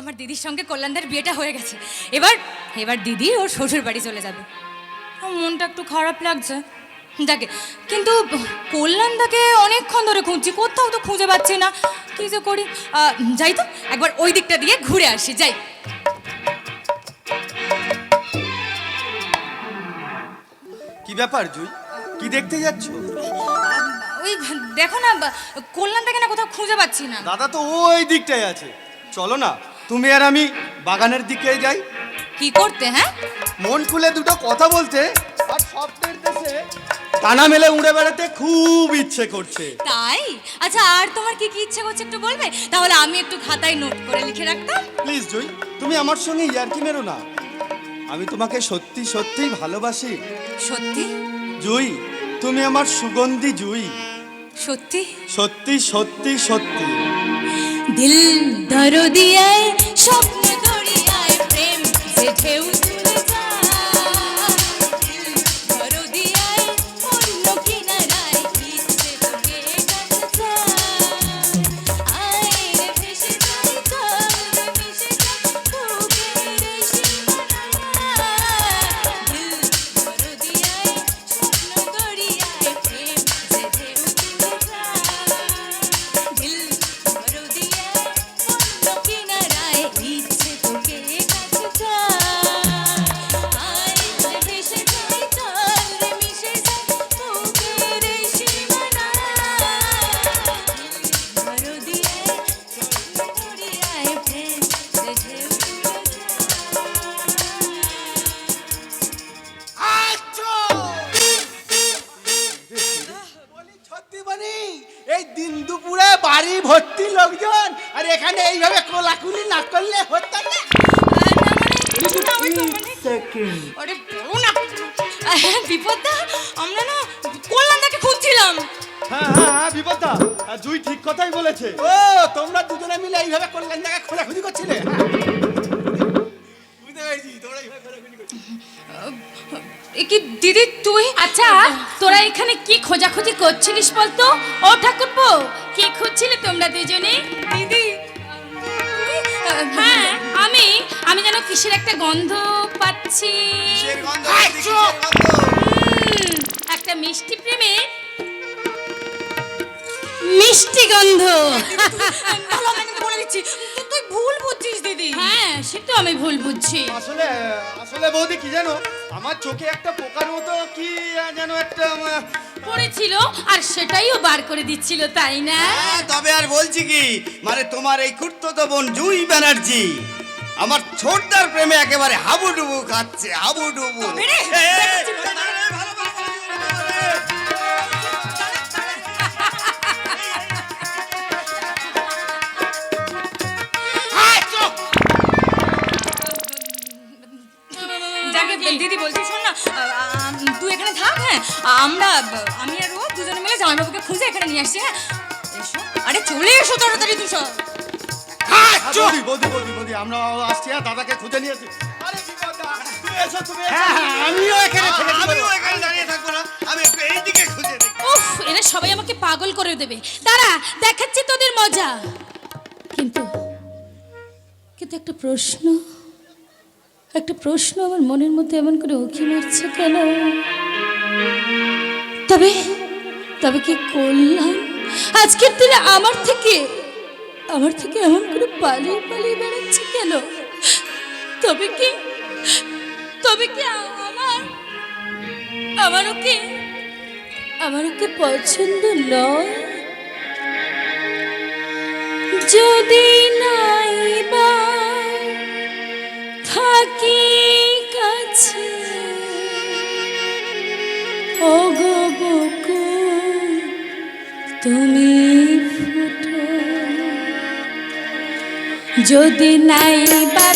আমার দিদির সঙ্গে কল্যাণদার বিয়েটা হয়ে গেছে। এবার এবার দিদি ওর শ্বশুর বাড়ি চলে যাবে। আমার মনটা একটু খারাপ লাগছে। দেখে কিন্তু কল্যাণদাকে অনেকক্ষণ ধরে খুঁজছি কোথাও তো খুঁজে পাচ্ছি না। কি যে করি? যাই তো একবার ওই দিকটা দিয়ে ঘুরে আসি যাই। কি ব্যাপার জুই? কি দেখতে যাচ্ছ? ওই দেখো না কল্যাণদাকে না কোথাও খুঁজে পাচ্ছি না। দাদা তো ওই দিকটাই আছে। চলো না তুমি আর আমি বাগানের দিকে যাই। কি করতে হ্যাঁ? মন খুলে দুটো কথা বলতে আর স্বপ্নের দেশে ডানা মেলে উড়ে বেড়াতে খুব ইচ্ছে করছে। তাই? আচ্ছা আর তোমার কি কি ইচ্ছে করছে একটু বলবে? তাহলে আমি একটু খাতায় নোট করে লিখে রাখতাম। প্লিজ জুই তুমি আমার সঙ্গে ইয়ার্কি মেরো না। আমি তোমাকে সত্যি সত্যিই ভালোবাসি। সত্যি? জুই তুমি আমার সুগন্ধি জুই। সত্যি? সত্যি সত্যি সত্যি। দিল ধরো দিয়ে স্বপ্ন দরিয়ায় প্রেম যে ঢেউ বিপদটা? আমরা না কল্যাণদাকে খুঁজছিলাম। হ্যাঁ হ্যাঁ হ্যাঁ জুই ঠিক কথাই বলেছে। ও তোমরা দুজনে মিলে এইভাবে কল্যাণ জায়গায় খোলাখুলি করছিলে? বুঝতে পেরেছি তোমরা এইভাবে খোলাখুলি করছিলে। কি দিদি তুই? আচ্ছা তোরা এখানে কি খোঁজাখুঁজি করছিলিস বলতো? ও ঠাকুরপো কি খুঁজছিলে তোমরা দুজনে? দিদি হ্যাঁ আমি আমি যেন কিসের একটা গন্ধ পাচ্ছি? একটা মিষ্টি প্রেমে মিষ্টি গন্ধ। বলে দিচ্ছি। তুই- ভুল বুঝছিস দিদি। হ্যাঁ সে তো আমি ভুল বুঝছি। আসলে আসলে বৌদি কি জানো? আমার চোখে একটা পোকার মতো কি যেন একটা পড়েছিল আর সেটাইও বার করে দিচ্ছিল তাই না? হ্যাঁ, তবে আর বলছি কি মানে তোমার এই কুর্তো বোন জুই ব্যানার্জি। আমার ছোটদার প্রেমে একেবারে হাবুডুবু খাচ্ছে হাবুডুবু। দিদি বলছি শোন না তুই এখানে থাক হ্যাঁ? আমরা আমি আর ও দুজনে মিলে জামাইবাবুকে খুঁজে এখানে নিয়ে আসছি হ্যাঁ? এসো। আরে চলে এসো তাড়াতাড়ি তুই সব বৌদি বৌদি বৌদি বৌদি আমরা আসছি হ্যাঁ দাদাকে খুঁজে নিয়েছি আরে বিপদা তুমি এসো তুমি হ্যাঁ হ্যাঁ আমিও এখানে আমিও এখানে দাঁড়িয়ে থাকব না আমি একটু এইদিকে খুঁজে দেখি। উফ এরা সবাই আমাকে পাগল করে দেবে। দাঁড়া দেখাচ্ছি তোদের মজা। কিন্তু কিন্তু একটা প্রশ্ন একটা প্রশ্ন আমার মনের মধ্যে এমন করে উঁকি মারছে কেন? তবে তবে কি করলাম? আজকের দিনে আমার থেকে আমার থেকে এমন করে পালিয়ে পালিয়ে বেড়াচ্ছে কেন? তবে কি? তবে কি আমার আমার ওকে আমার ওকে পছন্দ নয়? যদি নাই বা থাকি কাছে তুমি যদি নাই বা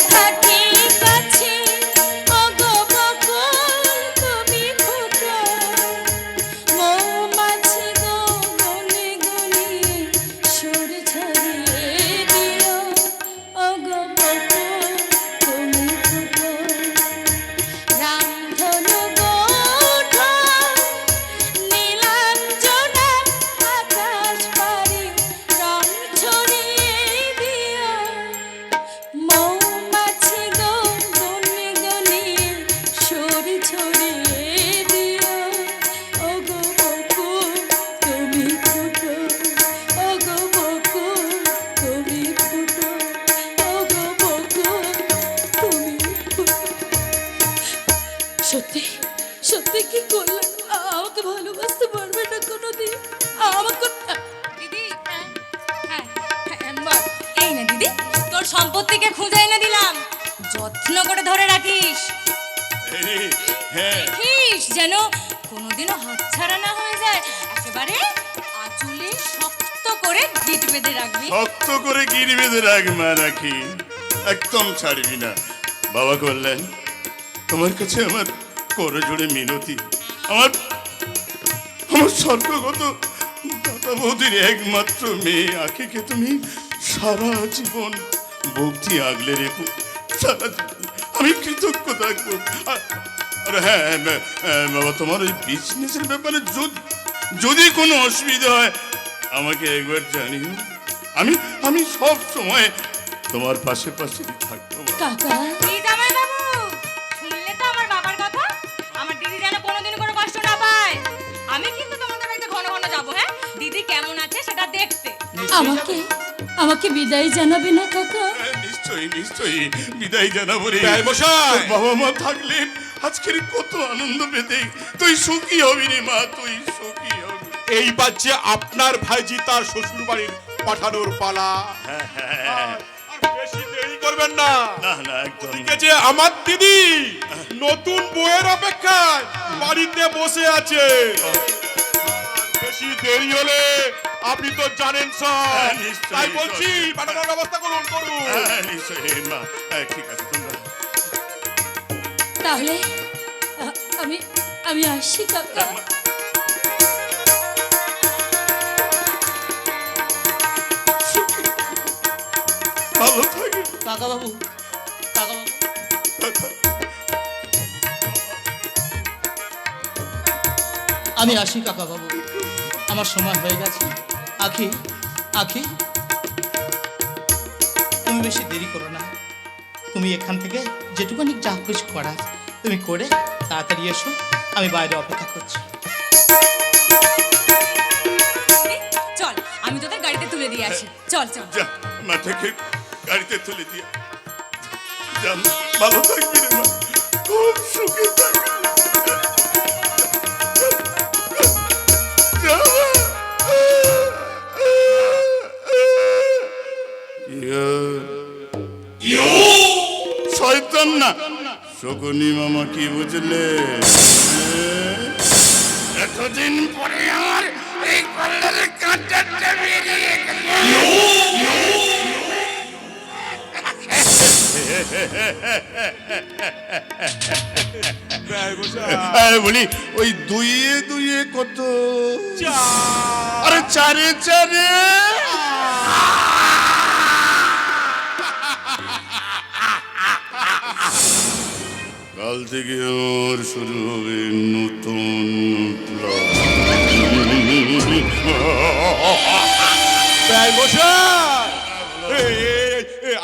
সম্পত্তিকে খুঁজে এনে দিলাম। যত্ন করে ধরে রাখিস। দেখিস যেন কোনোদিনও হাতছাড়া না হয়ে যায়। একেবারে আঁচলে শক্ত করে গিট বেঁধে রাখবি। শক্ত করে গিরি বেঁধে রাখ মা রাখি। একদম ছাড়বি না। বাবা করলেন তোমার কাছে আমার করে জোড়ে মিনতি। আমার আমার স্বর্গগত দাদা বৌদির একমাত্র মেয়ে আখিকে তুমি সারা জীবন ভক্তি আগলে রেখো। সারা আমি কৃতজ্ঞ থাকব। আর- আর হ্যাঁ বাবা তোমার ওই বিজনেসের ব্যাপারে যদি যদি কোনো অসুবিধা হয় আমাকে একবার জানিও। আমি আমি সব সময় তোমার পাশে পাশে থাকব কাকা। কি জামাই বাবু শুনলে তো আমার বাবার কথা? আমার দিদি যেন কোনোদিন কোনো কষ্ট না পায়। আমি কিন্তু তোমাদের বাড়িতে ঘন ঘন যাব হ্যাঁ? দিদি কেমন আছে সেটা দেখতে। আমাকে আমাকে বিদায় জানাবে না কাকা? হ্যাঁ, নিশ্চয়ই নিশ্চয়ই। বিদায় জানাব রে। বিদায় মশাই। বাবা মা থাকলে আজকের কত আনন্দ পেতে। তুই সুখী হবি রে মা তুই সুখী হবি। এই বাচ্চা আপনার ভাইজি তার শ্বশুর বাড়ির পাঠানোর পালা। আর বেশি দেরি করবেন না। না না একদম। যে আমার দিদি নতুন বউয়ের অপেক্ষায় বাড়িতে বসে আছে। বেশি দেরি হলে আপনি তো জানেন স্যার। হ্যাঁ, তাই বলছি। পাঠানোর ব্যবস্থা করুন করুন। হ্যাঁ নিশ্চয়ই মা। হ্যাঁ, ঠিক আছে তোমরা তাহলে আমি আমি আসি কাকা। ভালো থাকি কাকা বাবু কাকা বাবু আমি আসি কাকা বাবু আমার সময় হয়ে গেছে। আখি আখি। তুমি বেশি দেরি করো না। তুমি এখান থেকে যেটুকুনি যা কিছু করার তুমি করে তাড়াতাড়ি এসো আমি বাইরে অপেক্ষা করছি। চল আমি তোদের গাড়িতে তুলে দিয়ে আসি। চল চল। যা মাথাকে গাড়িতে তুলে দিয়ে যা ভালো থাকবি রে মা। খুব সুখে থাকবি। না। শকুনি মামা কি বুঝলে? এতদিন পরে আমার এই কল্লার কাঁটাটা বেরিয়ে বলি ওই দুইয়ে দুইয়ে কত? চার। আরে চারে চারে। কাল থেকে আমার শুরু হবে নতুন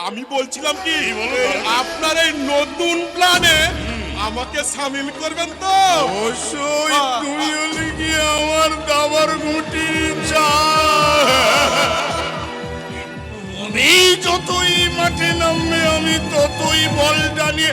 আমি বলছিলাম কি? আপনার এই নতুন প্ল্যানে আমাকে সামিল করবেন তো? অবশ্যই তুমি হলে কি আমার দাবার গুটি চা আমি যতই মাঠে নামবে আমি ততই বল জানিয়ে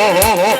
চোখানি মামা। ও, ও, ও, ও, ও,